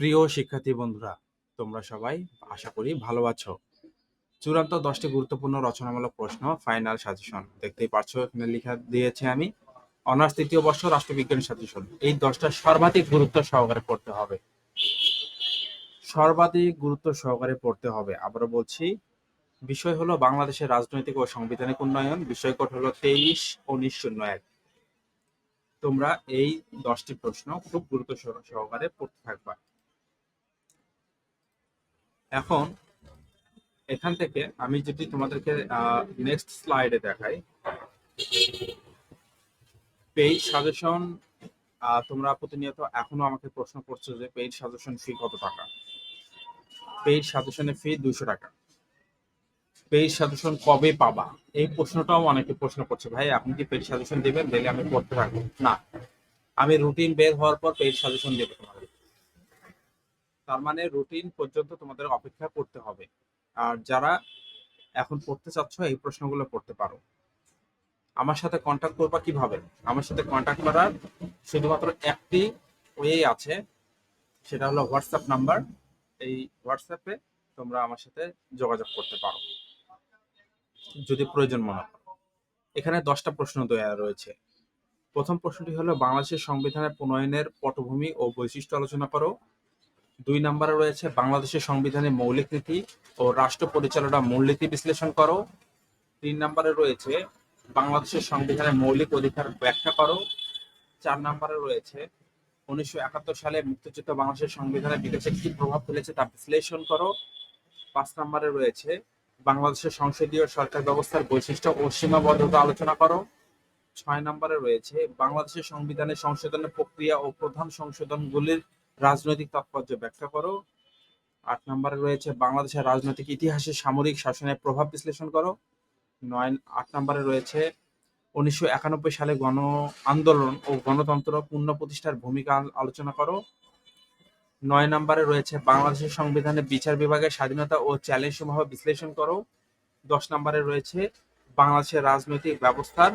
প্রিয় শিক্ষার্থী বন্ধুরা, তোমরা সবাই আশা করি ভালো আছো। চূড়ান্ত দশটি গুরুত্বপূর্ণ রচনামূলক প্রশ্ন ফাইনাল সাজেশন দেখতেই পারছ, এখানে লেখা দিয়েছে আমি। অনার্স তৃতীয় বর্ষ রাষ্ট্রবিজ্ঞান সাজেশন এই দশটা সর্বাধিক গুরুত্ব সহকারে পড়তে হবে। সর্বাধিক গুরুত্ব সহকারে পড়তে হবে। আবারও বলছি, বিষয় হলো বাংলাদেশের রাজনৈতিক ও সাংবিধানিক উন্নয়ন, বিষয় কোড হলো তেইশ উনিশ শূন্য এক। তোমরা এই দশটি প্রশ্ন খুব গুরুত্ব সহ- সহকারে পড়তে থাকবা। এখন এখান থেকে আমি যদি তোমাদেরকে নেক্সট স্লাইডে দেখাই। পেইড সাজেশন তোমরা প্রতিনিয়ত এখনও আমাকে প্রশ্ন করছ যে পেইড সাজেশন ফি কত টাকা? পেইড সাজেশনের ফি দুশো টাকা। পেইড সাজেশন কবে পাবা? এই প্রশ্নটাও অনেকে প্রশ্ন করছে, ভাই, আপনি কি পেইড সাজেশন দিবেন? দিলে আমি পড়তে থাকব। না। আমি রুটিন বের হওয়ার পর পেইড সাজেশন দেবো তোমাদের। তার মানে রুটিন পর্যন্ত তোমাদের অপেক্ষা করতে হবে। আর যারা এখন পড়তে চাচ্ছ, এই প্রশ্নগুলো পড়তে পারো। আমার সাথে কন্ট্যাক্ট করবা কীভাবে? আমার সাথে কন্ট্যাক্ট করার শুধুমাত্র একটি ওয়ে আছে, সেটা হলো হোয়াটসঅ্যাপ নাম্বার এই হোয়াটসঅ্যাপে তোমরা আমার সাথে যোগাযোগ করতে পারো, যদি প্রয়োজন মনে হয়। এখানে দশটা প্রশ্ন দেওয়া রয়েছে। প্রথম প্রশ্নটি হলো, বাংলাদেশের সংবিধানের প্রণয়নের পটভূমি ও বৈশিষ্ট্য আলোচনা করো। দুই নম্বরে রয়েছে বাংলাদেশের সংবিধানের মৌলিক নীতি ও রাষ্ট্র পরিচালনা মূলনীতি বিশ্লেষণ করো। তিন নম্বরে রয়েছে বাংলাদেশের সংবিধানের মৌলিক অধিকার ব্যাখ্যা করো। চার নম্বরে রয়েছে উনিশশো একাত্তর সালে মুক্তিযুদ্ধ বাংলাদেশের সংবিধানের বিকাশে কি প্রভাব ফেলেছে তা বিশ্লেষণ করো। পাঁচ নম্বরে রয়েছে বাংলাদেশের সংসদীয় সরকার ব্যবস্থার বৈশিষ্ট্য ও সীমাবদ্ধতা আলোচনা করো। ছয় নম্বরে রয়েছে বাংলাদেশের সংবিধানের সংশোধনের প্রক্রিয়া ও প্রধান সংশোধনগুলির রাজনৈতিক তাৎপর্য ব্যাখ্যা করো। আট নম্বরে রয়েছে, বাংলাদেশের রাজনৈতিক ইতিহাসে সামরিক শাসনের প্রভাব বিশ্লেষণ করো। নয়, আট নম্বরে রয়েছে, উনিশশো একানব্বই সালে গণ আন্দোলন ও গণতন্ত্র পূর্ণ প্রতিষ্ঠার ভূমিকা আলোচনা করো। নয় নম্বরে রয়েছে, বাংলাদেশের সংবিধানে বিচার বিভাগের স্বাধীনতা ও চ্যালেঞ্জ সমূহ বিশ্লেষণ করো। দশ নম্বরে রয়েছে, বাংলাদেশের রাজনৈতিক ব্যবস্থার,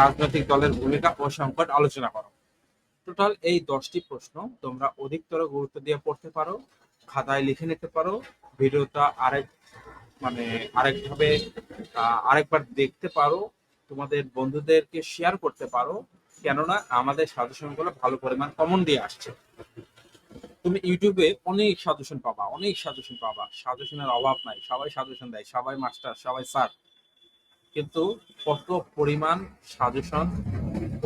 রাজনৈতিক দলের ভূমিকা ও সংকট আলোচনা করো। টোটাল এই দশটি প্রশ্ন তোমরা অধিকতর গুরুত্ব দিয়ে পড়তে পারো, খাতায় লিখে নিতে পারো, ভিডিওটা আরেক মানে আরেকভাবে আরেকবার দেখতে পারো, তোমাদের বন্ধুদেরকে শেয়ার করতে পারো, কেননা আমাদের সাজেশনগুলো ভালো পরিমাণ কমন দিয়ে আসছে। তুমি ইউটিউবে অনেক সাজেশন পাবা, অনেক সাজেশন পাবা সাজেশনের অভাব নাই, সবাই সাজেশন দেয়, সবাই মাস্টার সবাই স্যার কিন্তু কত পরিমাণ সাজেশন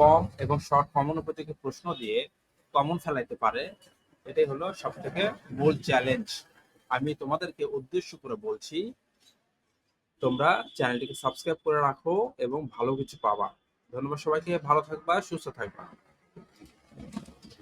কম এবং শর্ট কমন থেকে প্রশ্ন দিয়ে কমন ফেলাইতে পারে, এটাই হলো সব থেকে মূল চ্যালেঞ্জ আমি তোমাদেরকে উদ্দেশ্য করে বলছি, তোমরা চ্যানেলটিকে সাবস্ক্রাইব করে রাখো এবং ভালো কিছু পাবা। ধন্যবাদ সবাইকে, ভালো থাকবা, সুস্থ থাকবা।